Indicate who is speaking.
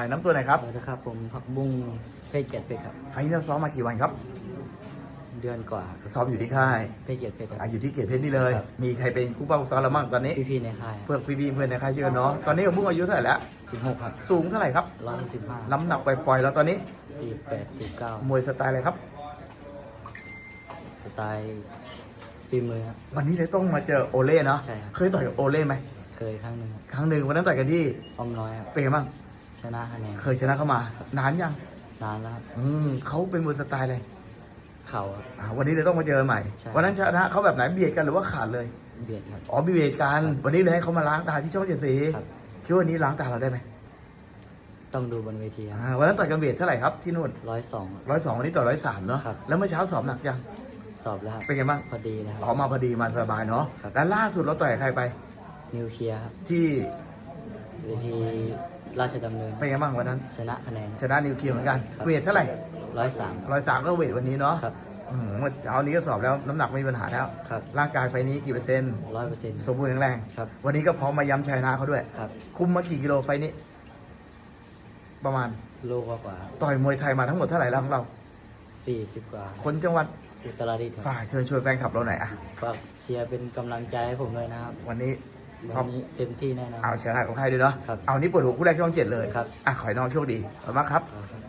Speaker 1: ฝ่ายน้ำตัวไหนครับ
Speaker 2: สวัสดีครับผมผักบุ้งเพชรเกียรติเพชรครับ
Speaker 1: ไฟล์นี้เราซ้อมมากี่วันครับ
Speaker 2: เดือนกว่า
Speaker 1: ซ้อมอยู่ที่ค่าย
Speaker 2: เพชรเกียรติเพชรค
Speaker 1: อะ
Speaker 2: รับ
Speaker 1: อยู่ที่เกตเพชรนี่เลย
Speaker 2: ครับ
Speaker 1: มีใครเป็นคู่เป้าซ้อมเราบ้างตอนนี้
Speaker 2: พี่ๆในค่าย
Speaker 1: เพื่อนพี่ๆเพื่อนในค่ายชื่อกันเนาะ ตอนนี้กับมุ่งอายุเท่าไหร่แล้ว
Speaker 2: สิบหกครับ
Speaker 1: สูงเท่าไหร่ครับ
Speaker 2: ร้อยสิบห้า
Speaker 1: น้ำหนักปล่อยๆแล้วตอนนี้
Speaker 2: สี่แปดสี่เก้าม
Speaker 1: วยสไตล์อะไรครับ
Speaker 2: สไตล์ฝีมือครับ
Speaker 1: วันนี้เลยต้องมาเจอโอเล่เนาะ
Speaker 2: ใช่ครับ
Speaker 1: เคยต่อยกับโอเล่ไหม
Speaker 2: เคยครั้งหนึ่งครับ
Speaker 1: ครั้งหนึ่งวันนั้นต่อยกันที่
Speaker 2: อ้อมน้อยครับ
Speaker 1: เป็นไงบ้าง
Speaker 2: ชนะคะแนน
Speaker 1: เคยชนะเข้ามา นานยัง
Speaker 2: นานแล้วครับ
Speaker 1: อืมเขาเป็นมวยสไตล์อะไร
Speaker 2: เข่าครับ
Speaker 1: อ่าวันนี้เลยต้องมาเจอใหม่
Speaker 2: ใช่
Speaker 1: วันนั้นชนะเขาแบบไหนเบียดกันหรือว่าขาดเลย
Speaker 2: เบียดครับ
Speaker 1: อ๋อเบียดกัน วันนี้เลยให้เขามาล้างตาที่ช่องเจ็ดสี
Speaker 2: ครับ
Speaker 1: คิดว่าวันนี้ล้างตาเราได้ไหม
Speaker 2: ต้องดูบนเวทีค
Speaker 1: อ่า
Speaker 2: รับ
Speaker 1: วันนั้นต่อยกันเบียดเท่าไหร่ครับที่นู่น
Speaker 2: ร้อยสอง
Speaker 1: ร้อยสองวันนี้ต่อร้อยสามเนาะ
Speaker 2: ครับ
Speaker 1: แล้วเมื่อเช้าสอบหนักยัง
Speaker 2: สอบแล้วครับ
Speaker 1: เป็นไงบ้าง
Speaker 2: พอดีนะค
Speaker 1: อ
Speaker 2: รั
Speaker 1: อบกมาพอดีมาสบายเนาะ
Speaker 2: ครับ
Speaker 1: แล้วล่าสุดเราต่อยกับใครไป
Speaker 2: นิวเคลียร์ครับ
Speaker 1: ที่
Speaker 2: เวที ราชดำเนิน
Speaker 1: เป็นไงบ้างวันนั้น
Speaker 2: ชนะคะแนน
Speaker 1: ชนะนิวเคลียร์เหมือนกัน
Speaker 2: ครับ
Speaker 1: เวทเท่าไหร่
Speaker 2: ร้อยสาม
Speaker 1: ร้อยสามก็เวทวันนี้เนาะ
Speaker 2: ครับ
Speaker 1: อืมเอานี้ก็สอบแล้วน้ำหนักไม่มีปัญหาแล้ว
Speaker 2: ครับ
Speaker 1: ร่างกายไฟนี้กี่เปอร์เซ็นต์
Speaker 2: ร้อยเปอร์เซ็นต์
Speaker 1: สมบูรณ์แข็งแรง
Speaker 2: ครับ
Speaker 1: วันนี้ก็พร้อมมาย้ำชัยนะเขาด้วย
Speaker 2: ครับ
Speaker 1: คุมมากี่กิโลไฟนี้ ประมาณ
Speaker 2: โลกว่า
Speaker 1: ต่อยมวยไทยมาทั้งหมดเท่าไหร่แล้วของเรา
Speaker 2: สี่สิบกว่า
Speaker 1: คนจังหวัด
Speaker 2: อุตรดิตถ์ครับ
Speaker 1: ฝากเชิญชวนแฟนคลับเราหน่อยอะ
Speaker 2: ฝากเชียร์เป็นกำลังใจให้ผมด้วยนะครับ
Speaker 1: วันนี้พร้อ
Speaker 2: วั
Speaker 1: ม
Speaker 2: นนี้เต็มที่แน่นอน
Speaker 1: เอาชนะของใครด้วยเนาะ
Speaker 2: ครับ
Speaker 1: เอานี่เปิดหัวคู่แรกช่องเจ็ดเลย
Speaker 2: ครับ
Speaker 1: อะขอให้น้องโชคดีขอบคุณมากครับ
Speaker 2: ครับ